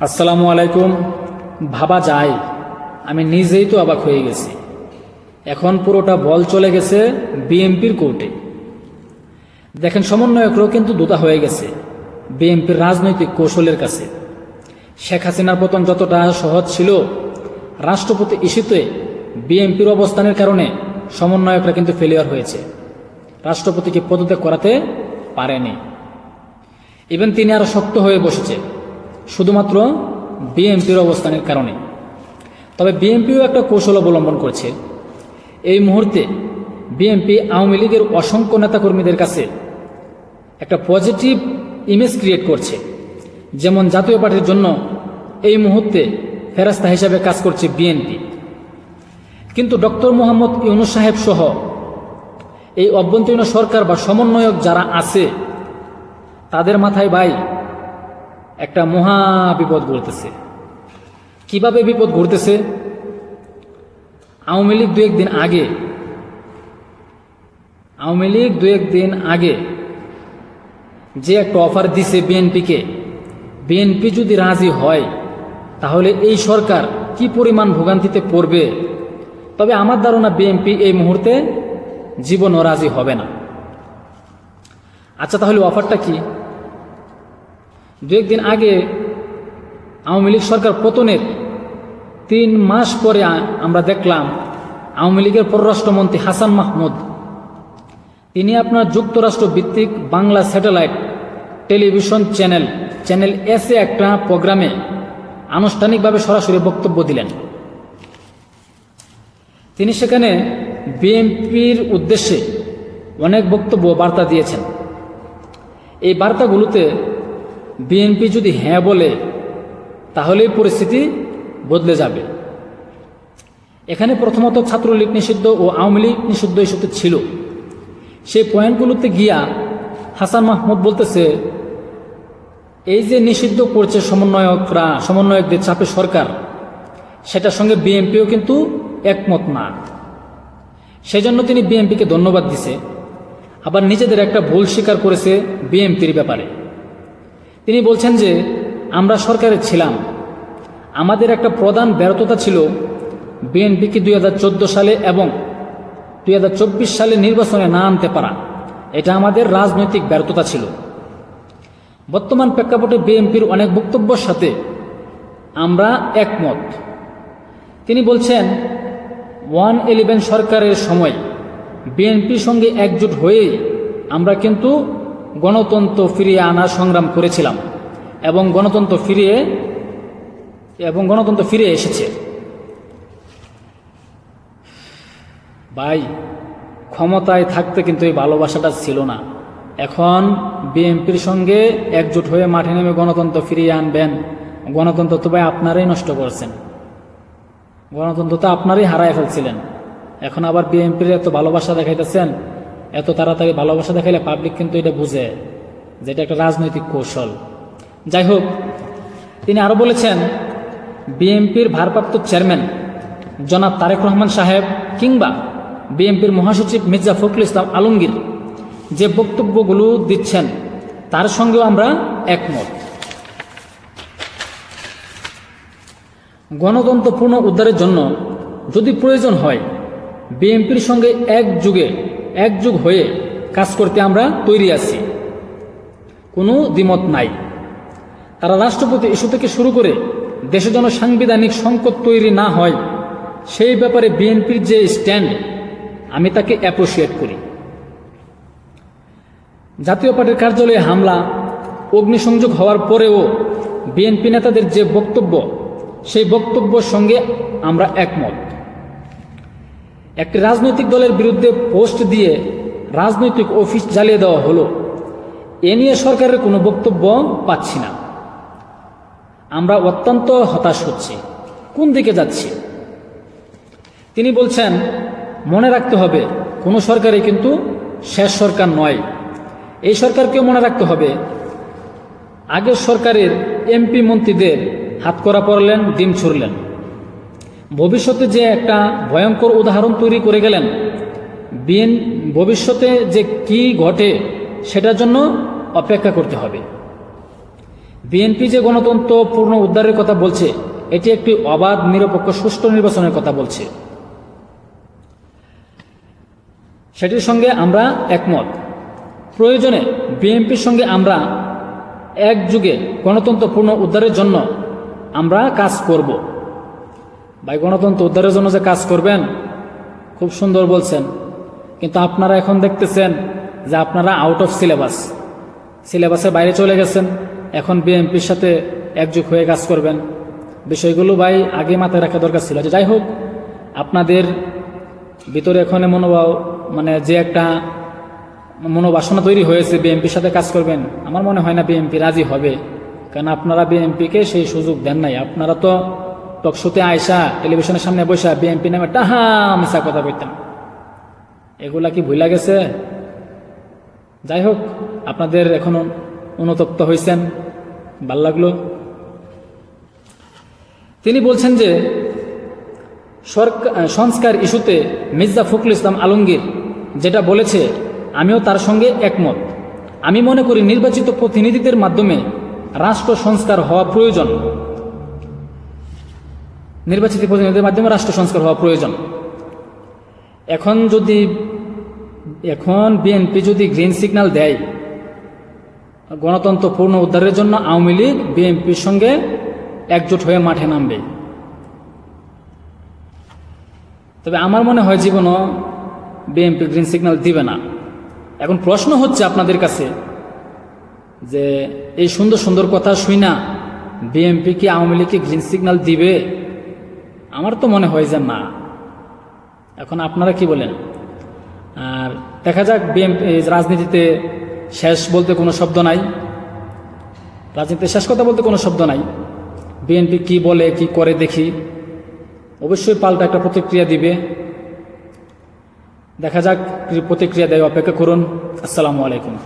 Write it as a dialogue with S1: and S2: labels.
S1: আসসালামু আলাইকুম। ভাবা যায়। আমি নিজেই তো অবাক হয়ে গেছি। এখন পুরোটা বল চলে গেছে বিএমপির কোর্টে। দেখেন, সমন্বয়করাও কিন্তু দুতা হয়ে গেছে বিএনপির রাজনৈতিক কৌশলের কাছে। শেখ হাসিনার পতন যতটা সহজ ছিল, রাষ্ট্রপতি ইস্যুতে বিএনপির অবস্থানের কারণে সমন্বয়করা কিন্তু ফেলিয়ার হয়েছে। রাষ্ট্রপতিকে পদত্যাগ করাতে পারেনি। ইভেন তিনি আরও শক্ত হয়ে বসেছে। শুধুমাত্র বিএনপির অবস্থানের কারণে। তবে বিএনপিও একটা কৌশল অবলম্বন করছে। এই মুহূর্তে বিএনপি আওয়ামী লীগের অসংখ্য নেতাকর্মীদের কাছে একটা পজিটিভ ইমেজ ক্রিয়েট করছে। যেমন জাতীয় পার্টির জন্য এই মুহূর্তে ফেরাস্তা হিসাবে কাজ করছে বিএনপি কিন্তু ডক্টর মোহাম্মদ ইউনুস সাহেব সহ এই অভ্যন্তরীণ সরকার বা সমন্বয়ক যারা আছে, তাদের মাথায় ভাই একটা মহা বিপদ ঘটতেছে কীভাবে বিপদ ঘটতেছে আওয়ামী লীগ দু একদিন আগে, আওয়ামী লীগ দু একদিন আগে যে একটা অফার দিছে বিএনপিকে বিএনপি যদি রাজি হয়, তাহলে এই সরকার কি পরিমাণ ভোগান্তিতে পড়বে? তবে আমার ধারণা বিএনপি এই মুহূর্তে জীবনও রাজি হবে না। আচ্ছা তাহলে অফারটা কি? দু একদিন আগে আওয়ামী লীগ সরকার পতনের তিন মাস পরে আমরা দেখলাম আওয়ামী লীগের পররাষ্ট্রমন্ত্রী হাসান মাহমুদ। তিনি আপনার যুক্তরাষ্ট্র ভিত্তিক Bangla satellite television channel channel এসে একটা প্রোগ্রামে আনুষ্ঠানিকভাবে সরাসরি বক্তব্য দিলেন। তিনি সেখানে বিএনপির উদ্দেশ্যে অনেক বক্তব্য বার্তা দিয়েছেন। এই বার্তাগুলোতে বিএনপি যদি হ্যাঁ বলে, তাহলেই পরিস্থিতি বদলে যাবে। এখানে প্রথমত ছাত্রলীগ নিষিদ্ধ ও আওয়ামী লীগ নিষিদ্ধ ইস্যুতে ছিল। সেই পয়েন্টগুলোতে গিয়া হাসান মাহমুদ বলতেছে, এই যে নিষিদ্ধ করছে সমন্বয়করা, সমন্বয়কদের চাপে সরকার, সেটার সঙ্গে বিএনপিও কিন্তু একমত না। সেজন্য তিনি বিএনপিকে ধন্যবাদ দিছে। আবার নিজেদের একটা ভুল স্বীকার করেছে বিএনপির ব্যাপারে। তিনি বলছেন যে, আমরা সরকারে ছিলাম। আমাদের একটা প্রধান ব্যর্থতা ছিল বিএনপিকে দুই হাজার চোদ্দ সালে এবং দুই হাজার চব্বিশ সালে নির্বাচনে না আনতে পারা। এটা আমাদের রাজনৈতিক ব্যর্থতা ছিল। বর্তমান প্রেক্ষাপটে বিএনপির অনেক বক্তব্যর সাথে আমরা একমত। তিনি বলছেন, ওয়ান ইলেভেন সরকারের সময় বিএনপির সঙ্গে একজোট হয়ে আমরা কিন্তু গণতন্ত্র ফিরিয়ে আনার সংগ্রাম করেছিলাম এবং গণতন্ত্র ফিরিয়ে, এবং গণতন্ত্র ফিরে এসেছে। ভাই, ক্ষমতায় থাকতে কিন্তু এই ভালোবাসাটা ছিল না। এখন বিএনপির সঙ্গে একজোট হয়ে মাঠে নেমে গণতন্ত্র ফিরিয়ে আনবেন। গণতন্ত্র তো ভাই আপনারাই নষ্ট করছেন। গণতন্ত্র তো আপনারই হারায় ফেলছিলেন। এখন আবার বিএনপির এত ভালোবাসা দেখাইতেছেন এত তাড়াতাড়ি ভালোবাসা দেখাইলে পাবলিক কিন্তু এটা বুঝে যে এটা একটা রাজনৈতিক কৌশল। যাই হোক, তিনি আরও বলেছেন, বিএনপির ভারপ্রাপ্ত চেয়ারম্যান জনাব তারেক রহমান সাহেব কিংবা বিএনপির মহাসচিব মির্জা ফখরুল ইসলাম আলমগীর যে বক্তব্যগুলো দিচ্ছেন, তার সঙ্গেও আমরা একমত। গণতন্ত্র পূর্ণ উদ্ধারের জন্য যদি প্রয়োজন হয়, বিএনপির সঙ্গে এক যুগে একযুগ হয়ে কাজ করতে আমরা তৈরি আছি। কোনো দ্বিমত নাই। তারা রাষ্ট্রপতি ইস্যু থেকে শুরু করে দেশে যেন সাংবিধানিক সংকট তৈরি না হয়, সেই ব্যাপারে বিএনপির যে স্ট্যান্ড, আমি তাকে অ্যাপ্রিসিয়েট করি। জাতীয় পার্টির কার্যালয়ে হামলা, অগ্নিসংযোগ হওয়ার পরেও বিএনপি নেতাদের যে বক্তব্য, সেই বক্তব্যের সঙ্গে আমরা একমত। একটি রাজনৈতিক দলের বিরুদ্ধে পোস্ট দিয়ে রাজনৈতিক অফিস জ্বালিয়ে দেওয়া হলো। এ নিয়ে সরকারের কোনো বক্তব্য পাচ্ছি না। আমরা অত্যন্ত হতাশ হচ্ছি। কোন দিকে যাচ্ছি? তিনি বলছেন, মনে রাখতে হবে, কোনো সরকারই কিন্তু শেষ সরকার নয়। এই সরকারকেও মনে রাখতে হবে, আগের সরকারের এমপি মন্ত্রীদের হাত করা পড়লেন, ডিম ছুড়লেন। ভবিষ্যতে যে একটা ভয়ঙ্কর উদাহরণ তৈরি করে গেলেন, বিএন ভবিষ্যতে যে কি ঘটে সেটার জন্য অপেক্ষা করতে হবে। বিএনপি যে গণতন্ত্র পূর্ণ উদ্ধারের কথা বলছে, এটি একটি অবাধ, নিরপেক্ষ, সুষ্ঠু নির্বাচনের কথা বলছে। সেটির সঙ্গে আমরা একমত। প্রয়োজনে বিএনপির সঙ্গে আমরা এক যুগে গণতন্ত্র পূর্ণ উদ্ধারের জন্য আমরা কাজ করব। ভাই গণতন্ত্র উদ্ধারের জন্য যে কাজ করবেন, খুব সুন্দর বলছেন। কিন্তু আপনারা এখন দেখতেছেন যে আপনারা আউট অফ সিলেবাস সিলেবাসের বাইরে চলে গেছেন, এখন বিএনপির সাথে একযুগ হয়ে কাজ করবেন। বিষয়গুলো ভাই আগে মাথায় রাখা দরকার ছিল যাই হোক, আপনাদের ভিতরে এখন মনোভাব মানে যে একটা মনোবাসনা তৈরি হয়েছে বিএনপির সাথে কাজ করবেন, আমার মনে হয় না বিএনপি রাজি হবে। কারণ আপনারা বিএনপিকে সেই সুযোগ দেন নাই। আপনারা তো টকশোতে আয়সা টেলিভিশনের সামনে বসা বিএনপি নামে টাহা কথা বলতাম এগুলা কি ভুলা গেছে? যাই হোক, আপনাদের এখন অনুতপ্ত হয়েছেন ভালো লাগল। তিনি বলছেন যে সরকার সংস্কার ইস্যুতে মির্জা ফখরুল ইসলাম আলমগীর যেটা বলেছে, আমিও তার সঙ্গে একমত। আমি মনে করি নির্বাচিত প্রতিনিধিদের মাধ্যমে রাষ্ট্র সংস্কার হওয়া প্রয়োজন। নির্বাচিত প্রতিনিধিদের মাধ্যমে রাষ্ট্র সংস্কার হওয়া প্রয়োজন। এখন যদি, এখন বিএনপি যদি গ্রিন সিগন্যাল দেয়, গণতন্ত্র পূর্ণ উদ্ধারের জন্য আওয়ামী লীগ বিএনপির সঙ্গে একজোট হয়ে মাঠে নামবে। তবে আমার মনে হয় জীবনও বিএনপি গ্রিন সিগন্যাল দিবে না। এখন প্রশ্ন হচ্ছে আপনাদের কাছে যে, এই সুন্দর সুন্দর কথা শুই না বিএনপি কি আওয়ামী লীগকে গ্রিন সিগন্যাল দিবে? আমার তো মনে হয় যে না। এখন আপনারা কি বলেন? আর দেখা যাক বিএনপি রাজনীতিতে শেষ বলতে কোনো শব্দ নাই। রাজনীতিতে শেষ কথা বলতে কোনো শব্দ নাই। বিএনপি কি বলে, কি করে দেখি। অবশ্যই পাল্টা একটা প্রতিক্রিয়া দিবে। দেখা যাক প্রতিক্রিয়া দেয়, অপেক্ষা করুন। আসসালামু আলাইকুম।